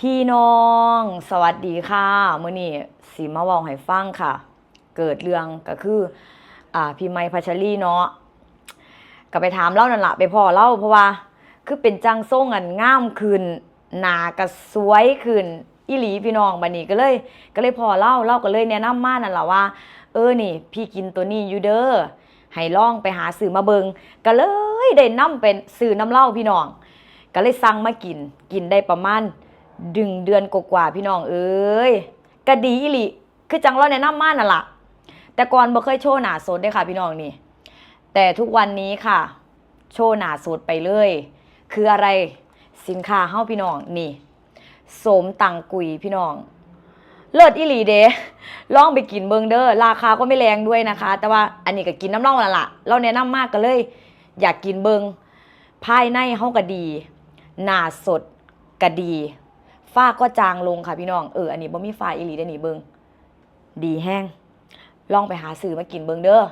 พี่น้อง สวัสดีค่ะเมื้อนี้สีมาว้าให้ฟังค่ะ เกิดเรื่องก็คือ อ่า พี่ไม้พัชรีเนาะก็ไปถามเล่านั่นละไปพ่อเล่าเพราะว่า คือเป็นจังทรงอันงามขึ้นหนาก็สวยขึ้นอีหลีพี่น้องบัดนี้ก็เลย ก็เลยพอเล่าเล่าก็เลยแนะนำมานั่นแหละว่า เออนี่ พี่กินตัวนี้อยู่เด้อให้ล่องไปหาซื้อมาเบิงก็เลยได้นํเป็นซื้อน้ำเล้าพี่น้อง ก็เลยสั่งมากินกินได้ประมาณ ดึงเดือนกว่าพี่น้องเอ้ยก็ดีอีหลีคือจังเราแนะนำมานั่นล่ะแต่ก่อนบ่เคยโชว์หนาสดเด้ค่ะพี่น้องนี่ แต่ทุกวันนี้ค่ะ โชว์หนาสดไปเลย คืออะไรสินค้าเฮาพี่น้องนี่โสมตังกุยพี่น้อง เลิศอีหลีเดลองไปกินเบิงเด้อราคาก็ไม่แรงด้วยนะคะ แต่ว่าอันนี้ก็กินน้ำเล่านั่นล่ะเราแนะนำมากก็เลย อยากกินเบิงภายในเฮาก็ดี หนาสดก็ดี ฝ้าก็จางลงค่ะพี่น้องเอออันนี้บ่มีฝ้าอีหลีได้หนีเบิงดีแห้งลองไปหาซื้อมากินเบิงเด้อ